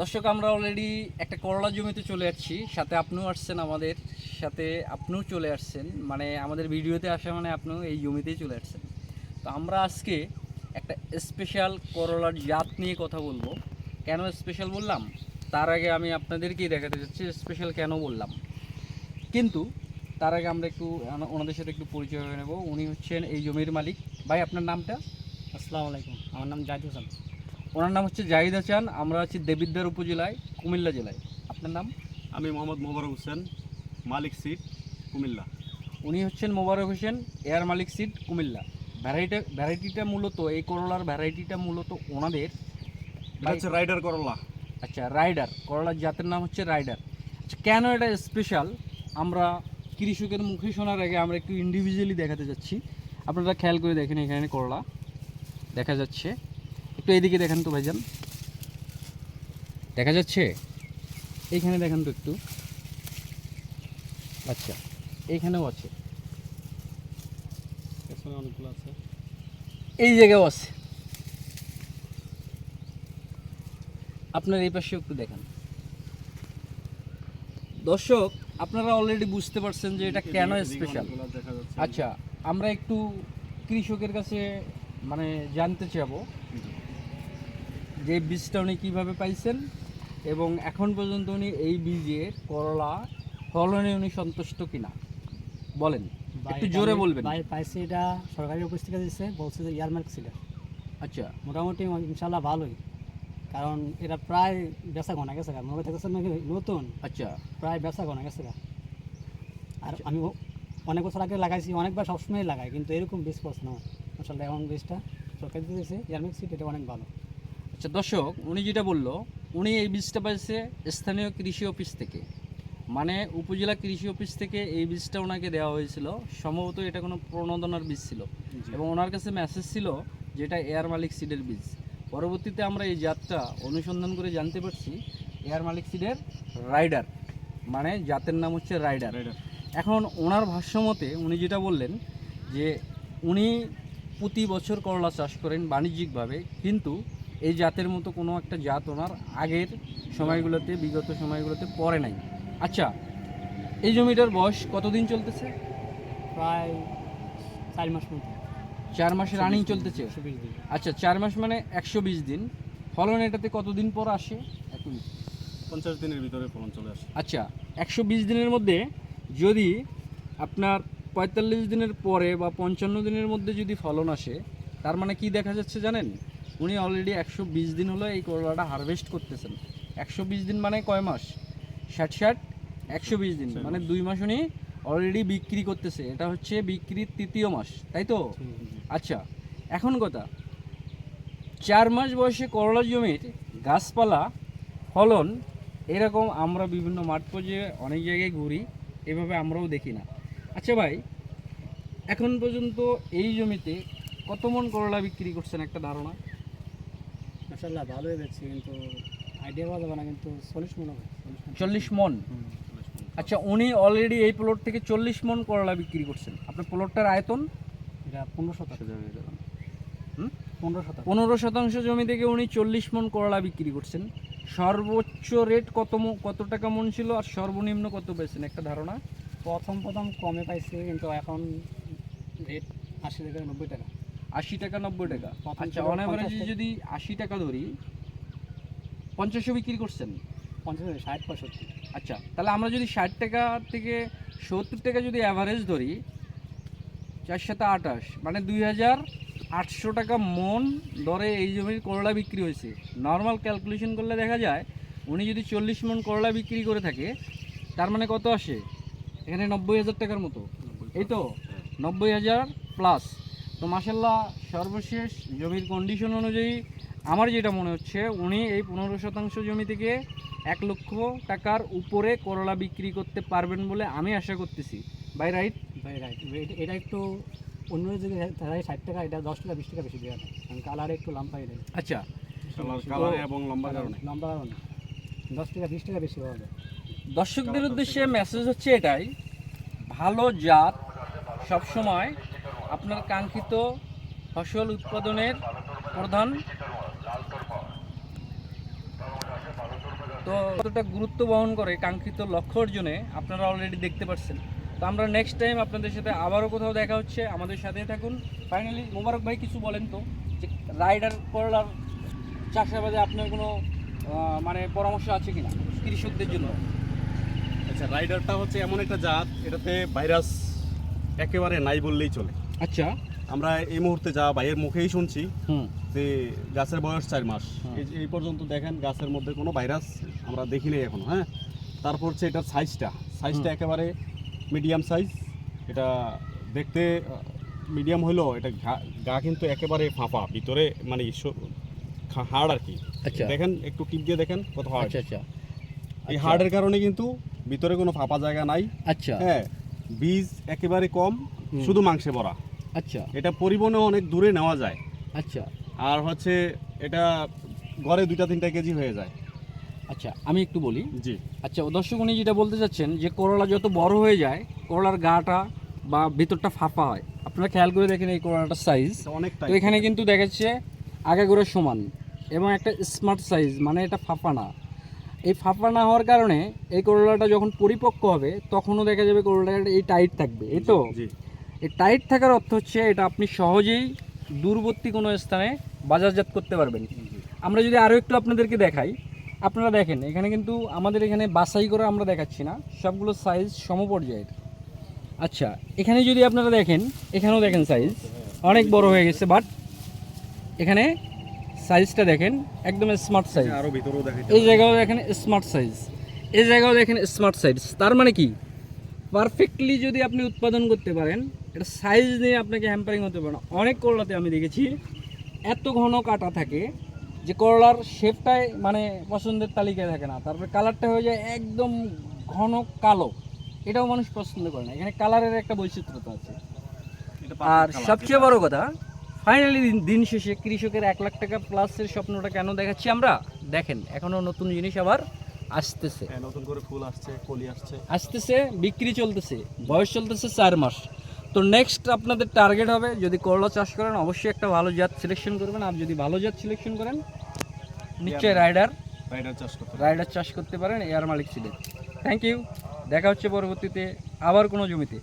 দর্শক, আমরা অলরেডি একটা করলা জমিতে চলে যাচ্ছি। সাথে আপনিও আসছেন আমাদের, সাথে আপনিও চলে আসছেন। মানে আমাদের ভিডিওতে আসা মানে আপনিও এই জমিতেই চলে আসছেন। তো আমরা আজকে একটা স্পেশাল করলার জাত নিয়ে কথা বলব। কেন স্পেশাল বললাম? তার আগে আমি আপনাদেরকেই দেখাতে যাচ্ছি স্পেশাল কেন বললাম। কিন্তু তার আগে আমরা একটু, ওনাদের সাথে একটু পরিচয় হয়ে নেব। উনি হচ্ছেন এই জমির মালিক। ভাই, আপনার নামটা? আসসালামু আলাইকুম। আমার নাম জাহিদ হোসেন। ওনার নাম হচ্ছে জাহিদ চান আমরা আছি দেবিদ্বার উপজেলায় কুমিল্লা জেলায়। আপনার নাম? আমি মোহাম্মদ মোবারক হোসেন মালিক সিট কুমিল্লা। উনি হচ্ছেন Mobarak Hossain air Malik seat Comilla. Variety ভ্যারাইটিটা মূলত এই করলার ভ্যারাইটিটা মূলত ওনাদের এটা হচ্ছে রাইডার করলা। আচ্ছা রাইডার। করলার জাতের নাম হচ্ছে রাইডার। আচ্ছা কেন এটা স্পেশাল আমরা কৃষকের মুখে শোনার আগে আমরা একটু ইন্ডিভিজুয়ালি দেখাতে যাচ্ছি। আপনারা খেয়াল করে দেখেন এখানে করলা। দেখা যাচ্ছে। একটু এইদিকে দেখেন তো ভাইজান। দেখা যাচ্ছে? এইখানে দেখেন তো একটু। আচ্ছা এইখানেও আছে। অনেকগুলো আছে। এই জায়গাও আছে। আপনার এই পাশে একটু দেখেন। দর্শক আপনারা অলরেডি বুঝতে পারছেন যে এটা কেন স্পেশাল আচ্ছা আমরা একটু কৃষকের কাছে মানে জানতে চাবো যে বীজটা উনি কীভাবে পাইছেন এবং এখন পর্যন্ত উনি এই বীজের করলা ফলনে উনি সন্তুষ্ট কিনা? বলেন একটু জোরে বলবেন। ভাই পাইছি এটা সরকারি অফিস থেকে দিচ্ছে বলছে যে ইয়ারমার্ক ছিল। আচ্ছা। মোটামুটি ইনশাল্লাহ ভালোই। কারণ এটা প্রায় বেচা ঘনা গেছে গা। মোবাইল থেকে নাকি নতুন? আচ্ছা। প্রায় বেচা ঘনা গেছে আর আমি ও- অনেক বছর আগে লাগাইছি অনেকবার সবসময় লাগাই কিন্তু এরকম বীজ পড়ছে না। আসলে এখন বীজটা সরকারি দিয়েছে ইয়ারমার্ক সিট এটা অনেক ভালো। আচ্ছা দর্শক উনি যেটা বলল উনি এই বীজটা পাইছে স্থানীয় কৃষি অফিস থেকে। মানে উপজেলা কৃষি অফিস থেকে এই বীজটা ওনাকে দেওয়া হয়েছিল। সম্ভবত এটা কোনো প্রণোদনার বীজ ছিল। এবং ওনার কাছে মেসেজ ছিল যেটা এয়ার মালিক সিডের বীজ। পরবর্তীতে আমরা এই জাতটা অনুসন্ধান করে জানতে পারছি এয়ার মালিক সিডের রাইডার মানে জাতের নাম হচ্ছে রাইডার রাইডার এখন ওনার ভাষ্যমতে উনি যেটা বললেন যে উনি প্রতি বছর করলা চাষ করেন বাণিজ্যিকভাবে কিন্তু এই জাতের মতো কোনো একটা জাত ওনার আগের সময়গুলোতে বিগত সময়গুলোতে পড়ে নাই। আচ্ছা এই জমিটার বয়স কতদিন চলতেছে? প্রায় চার মাস মতো। চার মাস রানিং চলতেছে? একশো বিশ দিন। আচ্ছা চার মাস মানে একশো বিশ দিন। ফলন এটাতে কতদিন পর আসে? পঞ্চাশ দিনের ভিতরে ফলন চলে আসে। আচ্ছা একশো বিশ দিনের মধ্যে যদি আপনার পঁয়তাল্লিশ দিনের পরে বা পঞ্চান্ন দিনের মধ্যে যদি ফলন আসে তার মানে কি দেখা যাচ্ছে জানেন? উনি অলরেডি একশো বিশ দিন হলো এই করলাটা হারভেস্ট করতেছেন। একশো বিশ দিন মানে কয় মাস? ষাট ষাট? একশো বিশ দিন। মানে দুই মাস উনি অলরেডি বিক্রি করতেছে। এটা হচ্ছে বিক্রির তৃতীয় মাস তাই তো? আচ্ছা এখন কথা। চার মাস বয়সে করলা জমির গাছপালা ফলন এরকম আমরা বিভিন্ন মাঠ পর্যায়ে অনেক জায়গায় ঘুরি। এভাবে আমরাও দেখি না। আচ্ছা ভাই এখন পর্যন্ত এই জমিতে কত মন করলা বিক্রি করছেন একটা ধারণা? মাসাল্লাহ ভালোই দেখছি কিন্তু আইডিয়া পাওয়া যাবে না কিন্তু চল্লিশ মনে হয় চল্লিশ মন। আচ্ছা উনি অলরেডি এই প্লট থেকে চল্লিশ মন করলা বিক্রি করছেন। আপনার প্লটটার আয়তন? এটা পনেরো শতাংশ। হুম? পনেরো শতাংশ। পনেরো শতাংশ জমি থেকে উনি চল্লিশ মন করলা বিক্রি করছেন। সর্বোচ্চ রেট কত কত টাকা মন ছিল আর সর্বনিম্ন কত পেয়েছেন? একটা ধারণা? প্রথম প্রথম কমে পাইছি কিন্তু এখন রেট আশি টাকা নব্বই টাকা। আশি টাকা নব্বই টাকা। আচ্ছা অন অ্যাভারেজ যদি আশি টাকা ধরি পঞ্চাশও বিক্রি করছেন? পঞ্চাশ ষাট পঁয়ষট্টি। আচ্ছা তাহলে আমরা যদি ষাট টাকা থেকে সত্তর টাকা যদি অ্যাভারেজ ধরি চার সাথে আঠাশ মানে দুই হাজার আটশো টাকা মন দরে এই জমির করলা বিক্রি হয়েছে। নর্মাল ক্যালকুলেশন করলে দেখা যায় উনি যদি চল্লিশ মন করলা বিক্রি করে থাকে তার মানে কত আসে? এখানে নব্বই হাজার টাকার মতো। এই তো নব্বই হাজার প্লাস তো মাসাল্লাহ সর্বশেষ জমির কন্ডিশন অনুযায়ী আমার যেটা মনে হচ্ছে উনি এই পনেরো শতাংশ জমি থেকে এক লক্ষ টাকার উপরে করলা বিক্রি করতে পারবেন বলে আমি আশা করতেছি। বাই রাইট বাই রাইট এটা একটু অন্য যদি তারাই ষাট টাকা এটা দশ টাকা বিশ টাকা বেশি দেওয়া যায় কারণ কালারে একটু লাম্পাই দেয়। আচ্ছা কালার কালার এবং লম্বা কারণে। লম্বা কারণে। দশ টাকা বিশ টাকা বেশি পাওয়া যায়। দর্শকদের উদ্দেশ্যে মেসেজ হচ্ছে এটাই ভালো জাত সবসময় আপনার কাঙ্ক্ষিত ফসল উৎপাদনের প্রধান। তো কতটা গুরুত্ব বহন করে কাঙ্ক্ষিত লক্ষ্য অর্জনে আপনারা অলরেডি দেখতে পাচ্ছেন তো আমরা নেক্সট টাইম আপনাদের সাথে আবারও কোথাও দেখা হচ্ছে। আমাদের সাথে থাকুন। ফাইনালি মোবারক ভাই কিছু বলেন তো যে রাইডার করলার চাষাবাদে আপনার কোনো মানে পরামর্শ আছে কি না কৃষকদের জন্য? আচ্ছা রাইডারটা হচ্ছে এমন একটা জাত এটাতে ভাইরাস একেবারে নাই বললেই চলে। আচ্ছা। আমরা এই মুহূর্তে যা ভাইয়ের মুখেই শুনছি যে গাছের বয়স চার মাস। এই পর্যন্ত দেখেন গাছের মধ্যে কোনো ভাইরাস আমরা দেখি দেখিনি এখনও হ্যাঁ? তারপর হচ্ছে এটার সাইজটা সাইজটা একেবারে মিডিয়াম সাইজ। এটা দেখতে মিডিয়াম হলেও এটা গা কিন্তু একেবারে ফাঁপা ভিতরে মানে হাড় আর কি। আচ্ছা। দেখেন একটু টিপ দিয়ে দেখেন কত হাড়। আচ্ছা আচ্ছা। এই আচ্ছা। হাড়ের কারণে কিন্তু ভিতরে কোনো ফাঁপা জায়গা নাই। আচ্ছা। হ্যাঁ বীজ একেবারে কম শুধু মাংসে ভরা। আচ্ছা। এটা পরিবহনে অনেক দূরে নেওয়া যায়। আচ্ছা। আর হচ্ছে এটা গড়ে দুইটা তিনটা কেজি হয়ে যায়। আচ্ছা আমি একটু বলি। জি। আচ্ছা দর্শক উনি যেটা বলতে চাচ্ছেন যে করলা যত বড় হয়ে যায় করলার গাটা বা ভিতরটা ফাঁপা হয়। আপনারা খেয়াল করে দেখেন এই করলাটার সাইজ অনেকটা তো এখানে কিন্তু দেখাচ্ছে আগে আগাগোড়া সমান এবং একটা স্মার্ট সাইজ মানে এটা ফাঁপা না। এই ফাঁপা না হওয়ার কারণে এই করলাটা যখন পরিপক্ক হবে তখনও দেখা যাবে করলাটা এই টাইট থাকবে। এই তো? এই টাইট থাকার অর্থ হচ্ছে এটা আপনি সহজেই দূরবর্তী কোনো স্থানে বাজারজাত করতে পারবেন। আমরা যদি আরও একটু আপনাদেরকে দেখাই আপনারা দেখেন এখানে কিন্তু আমাদের এখানে বাছাই করে আমরা দেখাচ্ছি না সবগুলো সাইজ সমপর্যায়ের। আচ্ছা এখানে যদি আপনারা দেখেন এখানেও দেখেন সাইজ অনেক বড় হয়ে গেছে বাট এখানে সাইজটা দেখেন একদম স্মার্ট সাইজ আরও ভিতরেও দেখাইতে এই জায়গাও দেখেন স্মার্ট সাইজ এই জায়গাও দেখেন স্মার্ট সাইজ তার মানে কি? পারফেক্টলি যদি আপনি উৎপাদন করতে পারেন এটা সাইজ নিয়ে আপনাকে হ্যাম্পারিং হতে পারে না। অনেক করলাতে আমি দেখেছি এত ঘন কাটা থাকে যে করলার শেপটাই মানে পছন্দের তালিকায় থাকে না। তারপরে কালারটা হয়ে যায় একদম ঘন কালো। এটাও মানুষ পছন্দ করে না। এখানে কালারের একটা বৈচিত্র্যতা আছে। আর সবচেয়ে বড় কথা ফাইনালি দিন শেষে কৃষকের এক লাখ টাকা প্লাসের স্বপ্নটা কেন দেখাচ্ছি আমরা? দেখেন এখনও নতুন জিনিস আবার আসতেছে। হ্যাঁ, নতুন করে ফুল আসছে কলি আসছে। আসতেছে বিক্রি চলতেছে বয়স চলতেছে চার মাস। তো নেক্সট আপনাদের টার্গেট হবে যদি করলা চাষ করেন অবশ্যই একটা ভালো জাত সিলেকশন করবেন আর যদি ভালো জাত সিলেকশন করেন নিশ্চয়ই রাইডার রাইডার চাষ করতে রাইডার চাষ করতে পারেন এয়ার মালিক ছিলেন। থ্যাংক ইউ দেখা হচ্ছে পরবর্তীতে আবার কোনো জমিতে।